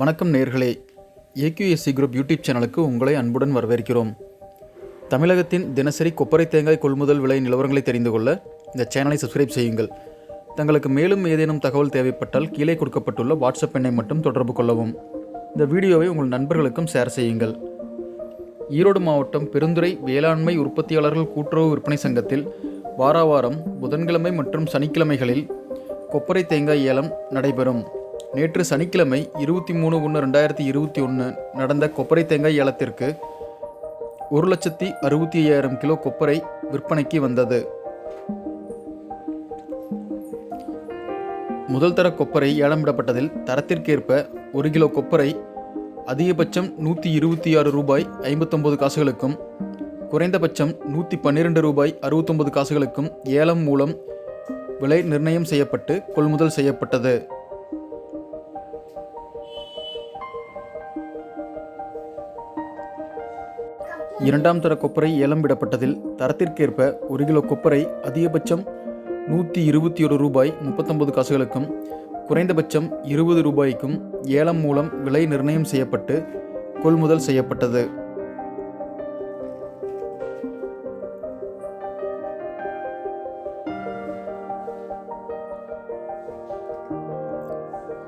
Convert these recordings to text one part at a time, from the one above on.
வணக்கம் நேர்களே. AQSC group YouTube சேனலுக்கு உங்களை அன்புடன் வரவேற்கிறோம். தமிழகத்தின் தினசரி கொப்பரை தேங்காய் கொள்முதல் விலை நிலவரங்களை தெரிந்து கொள்ள இந்த சேனலை சப்ஸ்கிரைப் செய்யுங்கள். தங்களுக்கு மேலும் ஏதேனும் தகவல் தேவைப்பட்டால் கீழே கொடுக்கப்பட்டுள்ள வாட்ஸ்அப் எண்ணை மட்டும் தொடர்பு கொள்ளவும். இந்த வீடியோவை உங்கள் நண்பர்களுக்கும் ஷேர் செய்யுங்கள். ஈரோடு மாவட்டம் பெருந்துறை வேளாண்மை உற்பத்தியாளர்கள் கூட்டுறவு விற்பனை சங்கத்தில் வாராவாரம் புதன்கிழமை மற்றும் சனிக்கிழமைகளில் கொப்பரை தேங்காய் ஏலம் நடைபெறும். நேற்று சனிக்கிழமை இருபத்தி மூணு ஒன்று ரெண்டாயிரத்தி இருபத்தி ஒன்று நடந்த கொப்பரை தேங்காய் ஏலத்திற்கு ஒரு லட்சத்தி அறுபத்தி ஐயாயிரம் கிலோ கொப்பரை விற்பனைக்கு வந்தது. முதல் தர கொப்பரை ஏலமிடப்பட்டதில் தரத்திற்கேற்ப ஒரு கிலோ கொப்பரை அதிகபட்சம் நூற்றி இருபத்தி ஆறு ரூபாய் ஐம்பத்தொம்பது காசுகளுக்கும் குறைந்தபட்சம் நூற்றி பன்னிரெண்டு ரூபாய் அறுபத்தொம்பது காசுகளுக்கும் ஏலம் மூலம் விலை நிர்ணயம் செய்யப்பட்டு கொள்முதல் செய்யப்பட்டது. இரண்டாம் தர கொப்பரை ஏலம் விடப்பட்டதில் தரத்திற்கேற்ப ஒரு கிலோ கொப்பரை அதிகபட்சம் நூற்றி இருபத்தி ஒரு ரூபாய் முப்பத்தொம்பது காசுகளுக்கும் குறைந்தபட்சம் இருபது ரூபாய்க்கும் ஏலம் மூலம் விலை நிர்ணயம் செய்யப்பட்டு கொள்முதல் செய்யப்பட்டது.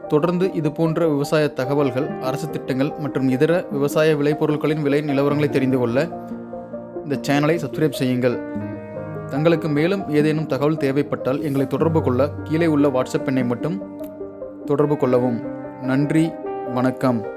தொடர்ந்து இது போன்ற விவசாய தகவல்கள் அரசு திட்டங்கள் மற்றும் இதர விவசாய விளைபொருட்களின் விலை நிலவரங்களை தெரிந்து கொள்ள இந்த சேனலை சப்ஸ்கிரைப் செய்யுங்கள். தங்களுக்கு மேலும் ஏதேனும் தகவல் தேவைப்பட்டால் எங்களை தொடர்பு கொள்ள கீழே உள்ள வாட்ஸ்அப் எண்ணை மட்டும் தொடர்பு கொள்ளவும். நன்றி வணக்கம்.